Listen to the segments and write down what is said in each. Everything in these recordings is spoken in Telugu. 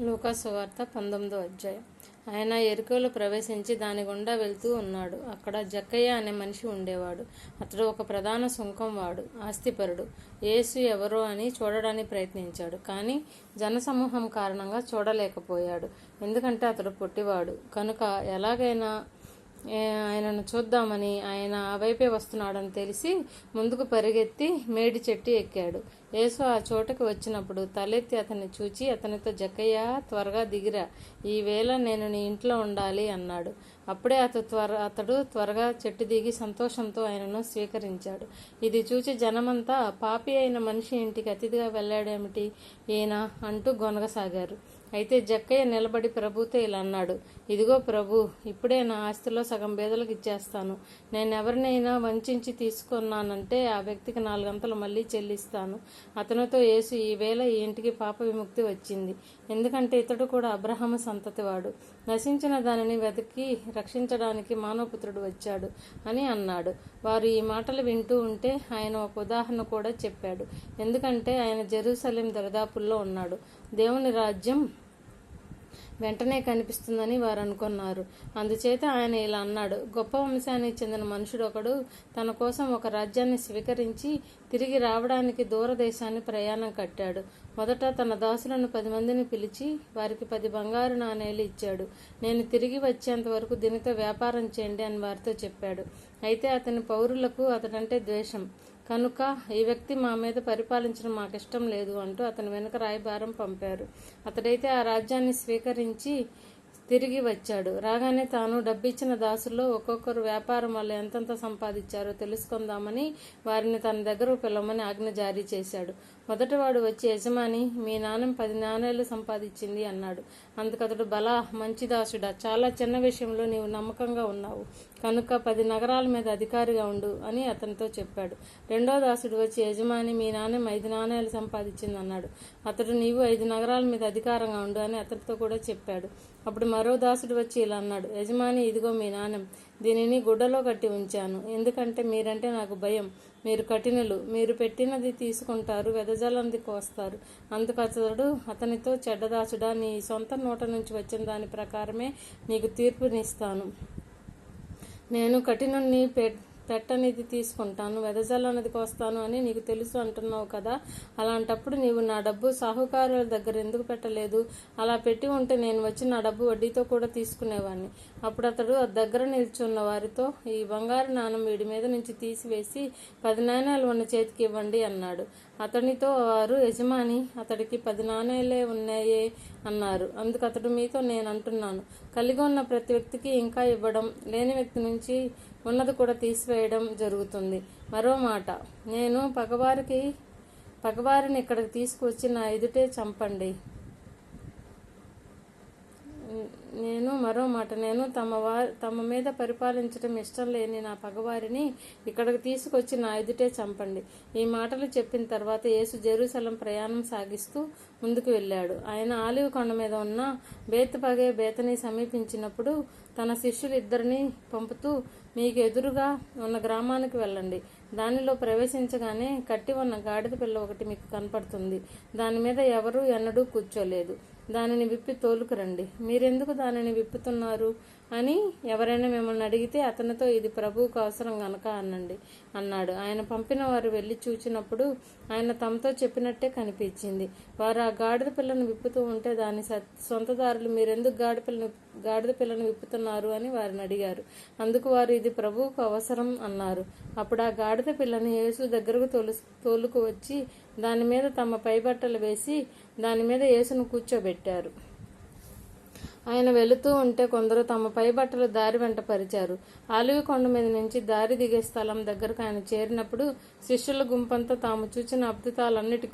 లూకాసువార్త పంతొమ్మిదో అధ్యాయం. ఆయన ఎరుకలో ప్రవేశించి దాని గుండా వెళ్తూ ఉన్నాడు. అక్కడ జక్కయ్య అనే మనిషి ఉండేవాడు. అతడు ఒక ప్రధాన సుంకం వాడు ఆస్తిపరుడు. యేసు ఎవరో అని చూడడానికి ప్రయత్నించాడు కానీ జనసమూహం కారణంగా చూడలేకపోయాడు. ఎందుకంటే అతడు పొట్టివాడు. కనుక ఎలాగైనా ఆయనను చూద్దామని ఆయన ఆ వైపే వస్తున్నాడని తెలిసి ముందుకు పరిగెత్తి మేడి చెట్టు ఎక్కాడు. యేసు ఆ చోటకు వచ్చినప్పుడు తలెత్తి అతన్ని చూచి అతనితో జక్కయ్య త్వరగా దిగిరా. ఈ వేళ నేను నీ ఇంట్లో ఉండాలి అన్నాడు. అప్పుడే అతడు త్వర అతడు త్వరగా చెట్టు దిగి సంతోషంతో ఆయనను స్వీకరించాడు. ఇది చూచి జనమంతా పాపి అయిన మనిషి ఇంటికి అతిథిగా వెళ్ళాడేమిటి? ఈయన అంటూ గొనగసాగారు. అయితే జక్కయ్య నిలబడి ప్రభుతో ఇలా అన్నాడు ఇదిగో ప్రభు ఇప్పుడే నా ఆస్తిలో సగం బేదలకు ఇచ్చేస్తాను. నేను ఎవరినైనా వంచించి తీసుకున్నానంటే ఆ వ్యక్తికి నాలుగంతలు మళ్ళీ చెల్లిస్తాను. అతనితో యేసు ఈ వేళ ఈ ఇంటికి పాప విముక్తి వచ్చింది. ఎందుకంటే ఇతడు కూడా అబ్రహాము సంతతివాడు. నశించిన దానిని వెతికి రక్షించడానికి మానవపుత్రుడు వచ్చాడు అని అన్నాడు. వారు ఈ మాటలు వింటూ ఉంటే ఆయన ఒక ఉదాహరణ కూడా చెప్పాడు. ఎందుకంటే ఆయన జెరూసలేం దరిదాపుల్లో ఉన్నాడు. దేవుని రాజ్యం వెంటనే కనిపిస్తుందని వారు అనుకున్నారు. అందుచేత ఆయన ఇలా అన్నాడు. గొప్ప వంశానికి చెందిన మనుషుడు ఒకడు తన కోసం ఒక రాజ్యాన్ని స్వీకరించి తిరిగి రావడానికి దూరదేశాన్ని ప్రయాణం కట్టాడు. మొదట తన దాసులను పది మందిని పిలిచి వారికి పది బంగారు నాణేలు ఇచ్చాడు. నేను తిరిగి వచ్చేంత వరకు దీనితో వ్యాపారం చేయండి అని వారితో చెప్పాడు. అయితే అతని పౌరులకు అతడంటే ద్వేషం. కనుక ఈ వ్యక్తి మా మీద పరిపాలించడం మాకు ఇష్టం లేదు అంటూ అతని వెనుక రాయబారం పంపారు. అతడైతే ఆ రాజ్యాన్ని స్వీకరించి తిరిగి వచ్చాడు. రాగానే తాను డబ్బిచ్చిన దాసుల్లో ఒక్కొక్కరు వ్యాపారం వల్ల ఎంతెంత సంపాదించారో తెలుసుకుందామని వారిని తన దగ్గర పిలవమని ఆజ్ఞ జారీ చేశాడు. మొదటివాడు వచ్చి యజమాని మీ నాన్న పది నాణేలు సంపాదించింది అన్నాడు. అందుకతడు బలా మంచి దాసుడా చాలా చిన్న విషయంలో నీవు నమ్మకంగా ఉన్నావు. కనుక పది నగరాల మీద అధికారిగా ఉండు అని అతనితో చెప్పాడు. రెండో దాసుడు వచ్చి యజమాని మీ నాన్నెం ఐదు నాణేలు సంపాదించింది అన్నాడు అతడు నీవు ఐదు నగరాల మీద అధికారంగా ఉండు అని అతనితో కూడా చెప్పాడు. అప్పుడు మరో దాసుడు వచ్చి ఇలా అన్నాడు. యజమాని ఇదిగో మీ నాణ్యం దీనిని గుడ్డలో కట్టి ఉంచాను. ఎందుకంటే మీరంటే నాకు భయం. మీరు కఠినలు. మీరు పెట్టినది తీసుకుంటారు వెదజలంది కోస్తారు. అందుకు అతడు అతనితో చెడ్డదాసుడా నీ సొంత నోట నుంచి వచ్చిన దాని ప్రకారమే నీకు తీర్పునిస్తాను. నేను కఠినుణ్ణి పె పెట్టనిది తీసుకుంటాను వెదజల్లనిది కోస్తాను అని నీకు తెలుసు అంటున్నావు కదా. అలాంటప్పుడు నీవు నా డబ్బు సాహుకారుల దగ్గర ఎందుకు పెట్టలేదు? అలా పెట్టి ఉంటే నేను వచ్చి నా డబ్బు వడ్డీతో కూడా తీసుకునేవాడిని అప్పుడు అతడు దగ్గర నిల్చున్న వారితో ఈ బంగారు నాణం వీడి మీద నుంచి తీసివేసి పది నాణ్యాలు ఉన్న చేతికి ఇవ్వండి అన్నాడు. అతనితో వారు యజమాని అతడికి పది నాణేలే ఉన్నాయే అన్నారు. అందుకు అతడు మీతో నేను అంటున్నాను. కలిగి ఉన్న ప్రతి వ్యక్తికి ఇంకా ఇవ్వడం లేని వ్యక్తి నుంచి ఉన్నది కూడా తీసివేయడం జరుగుతుంది. మరో మాట నేను పగవారికి పగవారిని ఇక్కడికి తీసుకువచ్చి నా ఎదుటే చంపండి. నేను మరో మాట నేను తమ వారి తమ మీద పరిపాలించడం ఇష్టం లేని నా పగవారిని ఇక్కడికి తీసుకొచ్చి నా ఎదుటే చంపండి. ఈ మాటలు చెప్పిన తర్వాత యేసు జెరూసలం ప్రయాణం సాగిస్తూ ముందుకు వెళ్ళాడు. ఆయన ఆలివ్ కొండ మీద ఉన్న బేతపగే బేతని సమీపించినప్పుడు తన శిష్యులు ఇద్దరిని పంపుతూ మీకు ఎదురుగా ఉన్న గ్రామానికి వెళ్ళండి. దానిలో ప్రవేశించగానే కట్టి ఉన్న గాడిద పిల్ల ఒకటి మీకు కనపడుతుంది. దాని మీద ఎవరూ ఎన్నడూ కూర్చోలేదు. దానిని విప్పి తోలుకురండి. మీరెందుకు దానిని విప్పుతున్నారు? అని ఎవరైనా మిమ్మల్ని అడిగితే అతనితో ఇది ప్రభువుకు అవసరం గనక అనండి అన్నాడు. ఆయన పంపిన వారు వెళ్ళి చూచినప్పుడు ఆయన తమతో చెప్పినట్టే కనిపించింది. వారు ఆ గాడిద పిల్లను విప్పుతూ ఉంటే దాని స- సొంతదారులు మీరెందుకు గాడి పిల్లను గాడిద పిల్లను విప్పుతున్నారు అని వారిని అడిగారు. అందుకు వారు ఇది ప్రభువుకు అవసరం అన్నారు. అప్పుడు ఆ గాడిద పిల్లని యేసు దగ్గరకు తోలు తోలుకు వచ్చి దాని మీద తమ పైబట్టలు వేసి దాని మీద యేసును కూర్చోబెట్టారు. ఆయన వెళుతూ ఉంటే కొందరు తమ పైబట్టలు దారి వెంట పరిచారు. ఆలివి కొండ మీద నుంచి దారి దిగే స్థలం దగ్గరకు ఆయన చేరినప్పుడు శిష్యుల గుంపంతా తాము చూచిన అద్భుతాలన్నిటి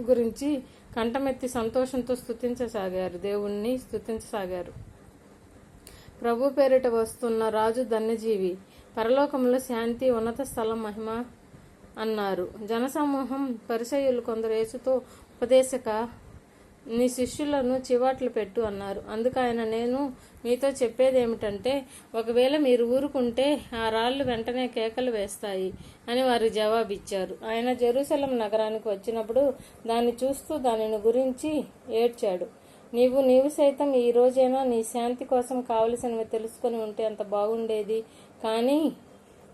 గురించి కంఠమెత్తి సంతోషంతో స్థుతించసాగారు దేవుణ్ణి స్థుతించసాగారు ప్రభు పేరిట వస్తున్న రాజు ధన్యజీవి. పరలోకంలో శాంతి ఉన్నత స్థలం మహిమ అన్నారు. జనసమూహం పరిచయులు కొందరు యేసుతో ఉపదేశక నీ శిష్యులను చివాట్లు పెట్టు అన్నారు. అందుకు ఆయన నేను మీతో చెప్పేది ఏమిటంటే ఒకవేళ మీరు ఊరుకుంటే ఆ రాళ్ళు వెంటనే కేకలు వేస్తాయి అని వారు జవాబిచ్చారు. ఆయన జెరూసలం నగరానికి వచ్చినప్పుడు దాన్ని చూస్తూ దానిని గురించి ఏడ్చాడు. నీవు నీవు సైతం ఈ రోజైనా నీ శాంతి కోసం కావలసినవి తెలుసుకొని ఉంటే అంత బాగుండేది. కానీ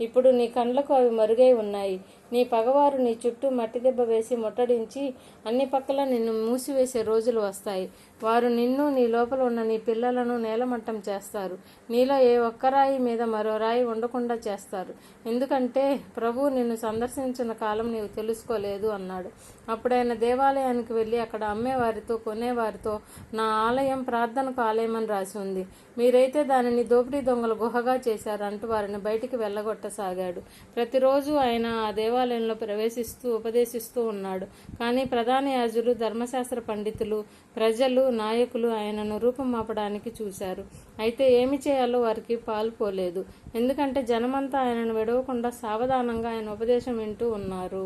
ఇప్పుడు నీ కండ్లకు అవి మరుగై ఉన్నాయి. నీ పగవారు నీ చుట్టూ మట్టి దెబ్బ వేసి ముట్టడించి అన్ని పక్కల నిన్ను మూసివేసే రోజులు వస్తాయి. వారు నిన్ను నీ లోపల ఉన్న నీ పిల్లలను నేలమట్టం చేస్తారు. నీలో ఏ ఒక్క రాయి మీద మరో రాయి ఉండకుండా చేస్తారు. ఎందుకంటే ప్రభు నిన్ను సందర్శించిన కాలం నీవు తెలుసుకోలేదు అన్నాడు. అప్పుడు ఆయన దేవాలయానికి వెళ్ళి అక్కడ అమ్మేవారితో కొనేవారితో నా ఆలయం ప్రార్థనకు ఆలయం అని రాసి ఉంది. మీరైతే దానిని దోపిడీ దొంగల గుహగా చేశారు అంటూ వారిని బయటికి వెళ్ళగొట్టసాగాడు. ప్రతిరోజు ఆయన ఆ దేవాలయం దేవాలయంలో ప్రవేశిస్తూ ఉపదేశిస్తూ ఉన్నాడు. కానీ ప్రధాన యాజులు ధర్మశాస్త్ర పండితులు ప్రజలు నాయకులు ఆయనను రూపమాపడానికి చూశారు. అయితే ఏమి చేయాలో వారికి పాల్పోలేదు ఎందుకంటే జనమంతా ఆయనను విడవకుండా సావధానంగా ఆయన ఉపదేశం వింటూ ఉన్నారు.